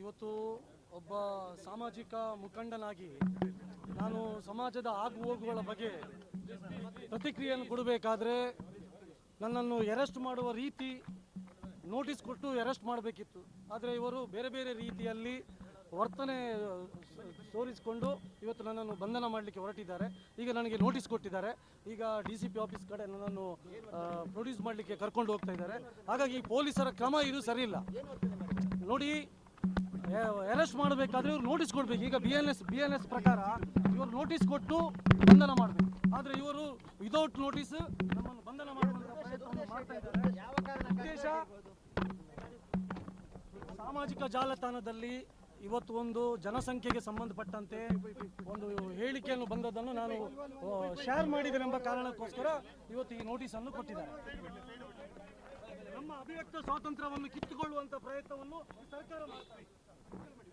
ಇವತ್ತು ಒಬ್ಬ ಸಾಮಾಜಿಕ ಮುಖಂಡನಾಗಿ ನಾನು ಸಮಾಜದ ಆಗು ಹೋಗುಗಳ ಬಗ್ಗೆ ಪ್ರತಿಕ್ರಿಯೆಯನ್ನು ಕೊಡಬೇಕಾದ್ರೆ ನನ್ನನ್ನು ಅರೆಸ್ಟ್ ಮಾಡುವ ರೀತಿ ನೋಟಿಸ್ ಕೊಟ್ಟು ಅರೆಸ್ಟ್ ಮಾಡಬೇಕಿತ್ತು. ಆದರೆ ಇವರು ಬೇರೆ ಬೇರೆ ರೀತಿಯಲ್ಲಿ ವರ್ತನೆ ತೋರಿಸಿಕೊಂಡು ಇವತ್ತು ನನ್ನನ್ನು ಬಂಧನ ಮಾಡಲಿಕ್ಕೆ ಹೊರಟಿದ್ದಾರೆ. ಈಗ ನನಗೆ ನೋಟಿಸ್ ಕೊಟ್ಟಿದ್ದಾರೆ. ಈಗ ಡಿ ಸಿ ಪಿ ಆಫೀಸ್ ಕಡೆ ನನ್ನನ್ನು ಪ್ರೊಡ್ಯೂಸ್ ಮಾಡಲಿಕ್ಕೆ ಕರ್ಕೊಂಡು ಹೋಗ್ತಾ ಇದ್ದಾರೆ. ಹಾಗಾಗಿ ಪೊಲೀಸರ ಕ್ರಮ ಇದು ಸರಿ ಇಲ್ಲ ನೋಡಿ ಅರೆಸ್ಟ್ ಮಾಡಬೇಕಾದ್ರೆ ಇವರು ನೋಟಿಸ್ ಕೊಡಬೇಕು. ಈಗ B N S B N S ಪ್ರಕಾರ ಇವರು ನೋಟಿಸ್ ಕೊಟ್ಟು ಬಂಧನ ಮಾಡಬೇಕು. ಆದರೆ ಇವರು ವಿದೌಟ್ ನೋಟಿಸ್ ನಮ್ಮನ್ನು ಬಂಧನ ಮಾಡ್ತಾ ಇದ್ದಾರೆ. ಸಾಮಾಜಿಕ ಜಾಲತಾಣದಲ್ಲಿ ಇವತ್ತು ಒಂದು ಜನಸಂಖ್ಯೆಗೆ ಸಂಬಂಧಪಟ್ಟಂತೆ ಒಂದು ಹೇಳಿಕೆಯನ್ನು ಬಂದದನ್ನು ನಾನು ಶೇರ್ ಮಾಡಿದ್ದೇನೆಂಬ ಕಾರಣಕ್ಕೋಸ್ಕರ ಇವತ್ತು ಈ ನೋಟಿಸನ್ನು ಕೊಟ್ಟಿದ್ದಾರೆ. ನಮ್ಮ ಅಭಿವ್ಯಕ್ತ ಸ್ವಾತಂತ್ರ್ಯವನ್ನು ಕಿತ್ತುಕೊಳ್ಳುವಂತ ಪ್ರಯತ್ನವನ್ನು ಸರ್ಕಾರ ಮಾಡ್ತಾ Wait a minute.